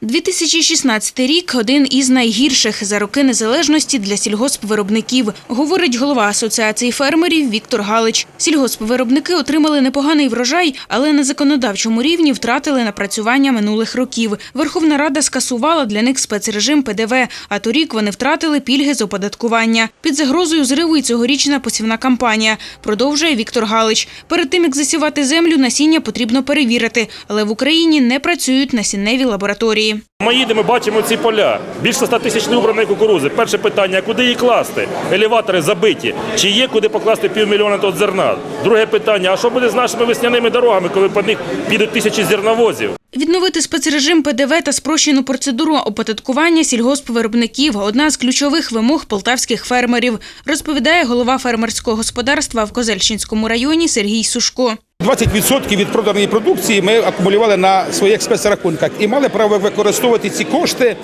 2016 рік один із найгірших за роки незалежності для сільгоспвиробників, говорить голова асоціації фермерів Віктор Галич. Сільгоспвиробники отримали непоганий врожай, але на законодавчому рівні втратили напрацювання минулих років. Верховна Рада скасувала для них спецрежим ПДВ, а торік вони втратили пільги з оподаткування. Під загрозою зриву і цьогорічна посівна кампанія, продовжує Віктор Галич. Перед тим, як засівати землю, насіння потрібно перевірити, але в Україні не працюють насінневі лабораторії. Ми їдемо, бачимо ці поля. Більше 100 тисяч неубраної кукурузи. Перше питання, куди її класти? Елеватори забиті. Чи є куди покласти півмільйона тонн зерна? Друге питання, а що буде з нашими весняними дорогами, коли по них підуть тисячі зерновозів? Відновити спецрежим ПДВ та спрощену процедуру оподаткування сільгоспвиробників – одна з ключових вимог полтавських фермерів, розповідає голова фермерського господарства в Козельщинському районі Сергій Сушко. 20% від проданої продукції ми акумулювали на своїх спецрахунках і мали право використовувати ці кошти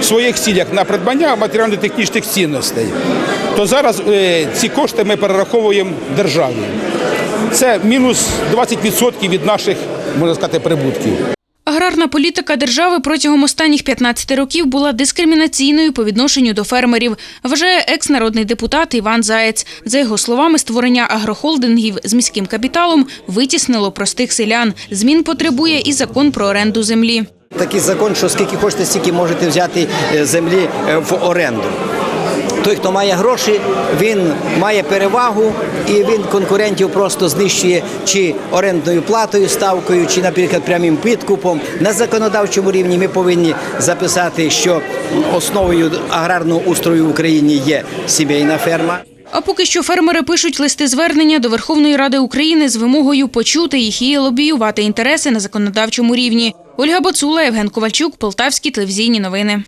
в своїх цілях на придбання матеріально-технічних цінностей. То зараз е, ці кошти ми перераховуємо державі. Це мінус 20% від наших, можна сказати, прибутків. Аграрна політика держави протягом останніх 15 років була дискримінаційною по відношенню до фермерів, вважає екс-народний депутат Іван Заєць. За його словами, створення агрохолдингів з міським капіталом витіснило простих селян. Змін потребує і закон про оренду землі. Такий закон, що скільки хочете, стільки можете взяти е, землі е, в оренду. Той, хто має гроші, він має перевагу і він конкурентів просто знищує чи орендною платою, ставкою, чи, наприклад, прямим підкупом. На законодавчому рівні ми повинні записати, що основою аграрного устрою в Україні є сімейна ферма. А поки що фермери пишуть листи звернення до Верховної Ради України з вимогою почути їх і лобіювати інтереси на законодавчому рівні. Ольга Боцула, Євген Ковальчук, Полтавські телевізійні новини.